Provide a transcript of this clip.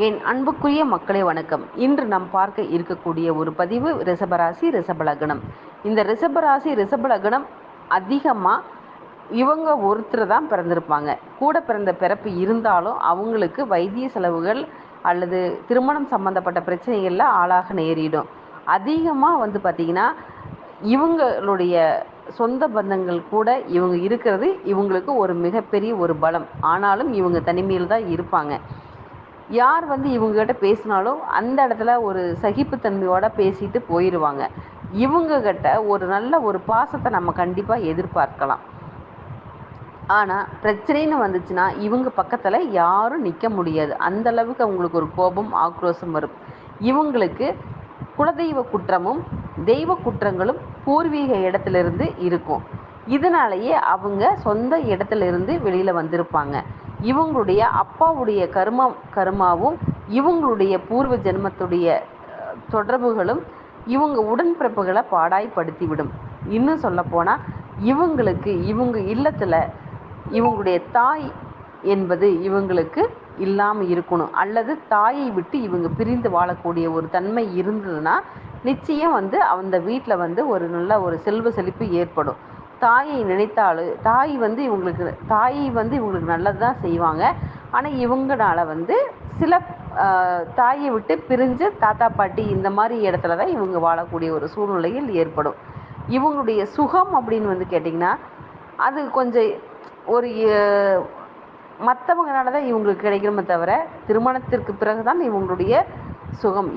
என் அன்புக்குரிய மக்களே வணக்கம். இன்று நாம் பார்க்க இருக்கக்கூடிய ஒரு பதிவு ரிஷபராசி ரிஷபலகணம் இந்த ரிஷபராசி ரிஷபலகணம் அதிகமாக இவங்க ஒருத்தர் தான் பிறந்திருப்பாங்க. கூட பிறந்த பிறப்பு இருந்தாலும் அவங்களுக்கு வைத்திய செலவுகள் அல்லது திருமணம் சம்பந்தப்பட்ட பிரச்சனைகளில் ஆளாக நேரிடும். அதிகமாக வந்து பார்த்திங்கன்னா இவங்களுடைய சொந்த பந்தங்கள் கூட இவங்க இருக்கிறது இவங்களுக்கு ஒரு மிகப்பெரிய ஒரு பலம். ஆனாலும் இவங்க தனிமையில் தான் இருப்பாங்க. யார் வந்து இவங்ககிட்ட பேசினாலும் அந்த இடத்துல ஒரு சகிப்புத்தன்மையோட பேசிட்டு போயிடுவாங்க இவங்ககிட்ட ஒரு நல்ல ஒரு பாசத்தை நம்ம கண்டிப்பாக எதிர்பார்க்கலாம். ஆனால் பிரச்சனைன்னு வந்துச்சுன்னா இவங்க பக்கத்தில் யாரும் நிற்க முடியாது. அந்த அளவுக்கு அவங்களுக்கு ஒரு கோபம் ஆக்ரோஷம் வரும். இவங்களுக்கு குலதெய்வ குற்றமும் தெய்வ குற்றங்களும் பூர்வீக இடத்துலேருந்து இருக்கும். இதனாலேயே அவங்க சொந்த இடத்துல இருந்து வெளியில் வந்திருப்பாங்க. இவங்களுடைய அப்பாவுடைய கருமா கருமாவும் இவங்களுடைய பூர்வ ஜென்மத்துடைய தொடர்புகளும் இவங்க உடன்பிறப்புகளை பாடாய்படுத்திவிடும் இன்னும் சொல்லப்போனால் இவங்களுக்கு இவங்க இல்லத்தில் இவங்களுடைய தாய் என்பது இவங்களுக்கு இல்லாமல் இருக்கணும். அல்லது தாயை விட்டு இவங்க பிரிந்து வாழக்கூடிய ஒரு தன்மை இருந்ததுன்னா நிச்சயம் வந்து அந்த வீட்டில் வந்து ஒரு நல்ல ஒரு செல்வ செழிப்பு ஏற்படும். தாயை நினைத்தாலும் தாய் வந்து இவங்களுக்கு தாயை வந்து இவங்களுக்கு நல்லது தான் செய்வாங்க. ஆனால் இவங்களால வந்து சில தாயை விட்டு பிரிஞ்சு தாத்தா பாட்டி இந்த மாதிரி இடத்துல தான் இவங்க வாழக்கூடிய ஒரு சூழ்நிலையில் ஏற்படும். இவங்களுடைய சுகம் அப்படின்னு வந்து கேட்டிங்கன்னா அது கொஞ்சம் ஒரு மற்றவங்கனால தான் இவங்களுக்கு கிடைக்கணுமே தவிர திருமணத்திற்கு பிறகு தான் இவங்களுடைய சுகம்.